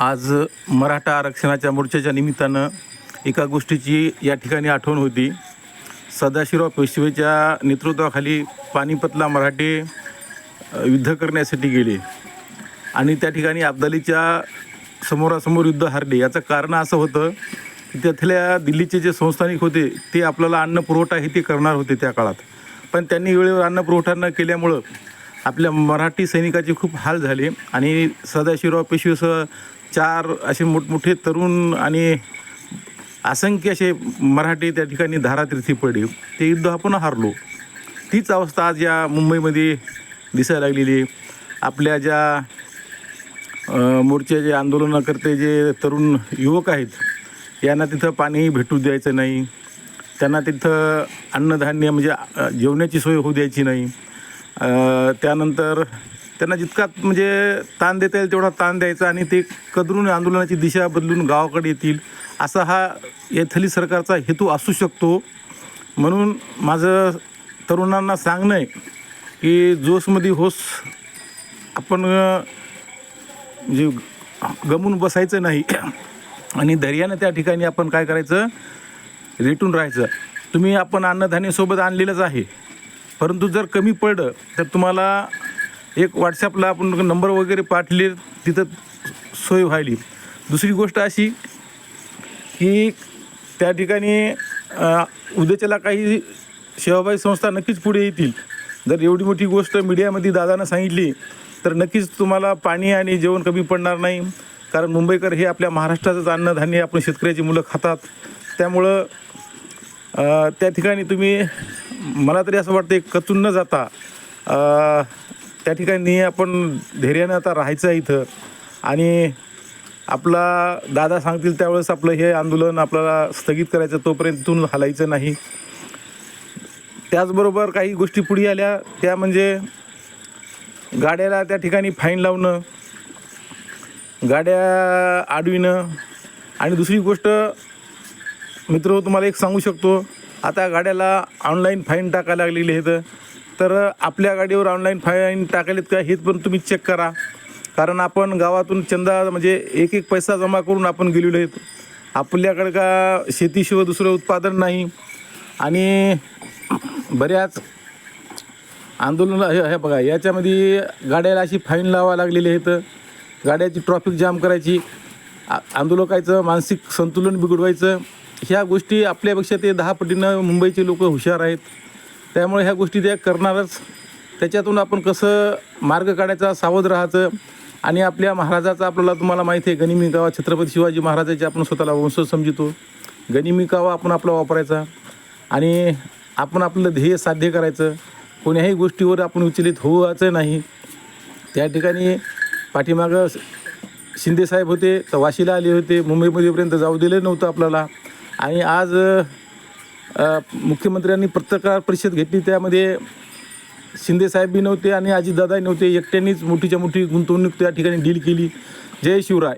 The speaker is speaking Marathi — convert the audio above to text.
आज मराठा आरक्षणाच्या मोर्चाच्या निमित्तानं एका गोष्टीची या ठिकाणी आठवण होती. सदाशिवराव पेशवेच्या नेतृत्वाखाली पानिपतला मराठे युद्ध करण्यासाठी गेले. आणि त्या ठिकाणी अब्दालीच्या समोरासमोर युद्ध हारले. याचं कारण असं होतं की त्यातल्या दिल्लीचे जे संस्थानिक होते ते आपल्याला अन्न पुरवठा हे ते करणार होते त्या काळात. पण त्यांनी वेळेवर अन्न पुरवठा न केल्यामुळं आपल्या मराठी सैनिकाचे खूप हाल झाले आणि सदाशिवराव पेशवेसह चार असे मोठमोठे तरुण आणि असंख्य असे मराठी त्या ठिकाणी धारातीर्थी पडले. ते युद्ध आपण हारलो. तीच अवस्था आज या मुंबईमध्ये दिसायला लागलेली आपल्या ज्या अ, मोर्चाचे आंदोलनकर्ते जे तरुण युवक आहेत यांना तिथं पाणीही भेटू द्यायचं नाही. त्यांना तिथं अन्नधान्य म्हणजे जेवणाची सोय होऊ द्यायची नाही. त्यानंतर त्यांना जितका म्हणजे ताण देता येईल तेवढा ताण द्यायचा आणि ते कदरून आंदोलनाची दिशा बदलून गावाकडे येतील असा हा येथली सरकारचा हेतू असू शकतो. म्हणून माझं तरुणांना सांगणं आहे की जोशमध्ये होस आपण जे म्हणजे गमून बसायचं नाही. आणि धैर्यानं त्या ठिकाणी आपण काय करायचं? रेटून राहायचं. तुम्ही आपण अन्नधान्यसोबत आणलेलंच आहे. परंतु जर कमी पडलं तर तुम्हाला एक व्हॉट्सॲपला आपण नंबर वगैरे पाठले तिथं सोय व्हायली. दुसरी गोष्ट अशी की त्या ठिकाणी उद्याच्याला काही सेवाभावी संस्था नक्कीच पुढे येतील. जर एवढी मोठी गोष्ट मीडियामध्ये दादानं सांगितली तर नक्कीच तुम्हाला पाणी आणि जेवण कमी पडणार नाही. कारण मुंबईकर हे आपल्या महाराष्ट्राचंच अन्नधान्य आपण शेतकऱ्याची मुलं खातात. त्यामुळं त्या ठिकाणी तुम्ही मला तरी असं वाटतं कचून न जाता त्या ठिकाणी आपण धैर्यानं आता राहायचं आहे इथं. आणि आपला दादा सांगतील त्यावेळेस आपलं हे आंदोलन आपल्याला स्थगित करायचं तोपर्यंत इथून हलायचं नाही. त्याचबरोबर काही गोष्टी पुढे आल्या त्या म्हणजे गाड्याला त्या ठिकाणी फाईन लावणं गाड्या आडविणं. आणि दुसरी गोष्ट मित्र तुम्हाला एक सांगू शकतो आता गाड्याला ऑनलाईन फाईन टाकायला लागलेली आहेत. तर आपल्या गाडीवर ऑनलाईन फाईन टाकायलेत का हेच पण तुम्ही चेक करा. कारण आपण गावातून चंदा म्हणजे एक एक पैसा जमा करून आपण गेलेलो आहेत. आपल्याकडे का शेतीशिवाय दुसरं उत्पादन नाही. आणि बऱ्याच आंदोलन हे बघा याच्यामध्ये गाड्याला अशी फाईन लावा लागलेली आहेत. गाड्याची ट्रॉफिक जाम करायची. आंदोलकायचं मानसिक संतुलन बिघडवायचं. ह्या गोष्टी आपल्यापेक्षा ते दहा पटीनं मुंबईचे लोक हुशार आहेत. त्यामुळे ह्या गोष्टी त्या करणारच. त्याच्यातून आपण कसं मार्ग काढायचा सावध राहायचं आणि आपल्या महाराजाचा आपल्याला तुम्हाला माहिती आहे गनिमी गावा छत्रपती शिवाजी महाराजाचे आपण स्वतःला वंश समजतो. गनिमी गावा आपण आपला वापरायचा आणि आपण आपलं ध्येय साध्य करायचं. कोण्याही गोष्टीवर आपण विचलित होवायचं नाही. त्या ठिकाणी पाठीमागं शिंदेसाहेब होते तर वाशीला आले होते मुंबईमध्येपर्यंत जाऊ दिलं नव्हतं आपल्याला. आणि आज मुख्यमंत्र्यांनी पत्रकार परिषद घेतली. त्यामध्ये शिंदेसाहेब बी नव्हते आणि अजितदादाही नव्हते. एकट्यानेच मोठीच्या मोठी गुंतवणूक त्या ठिकाणी डील केली. जय शिवराय.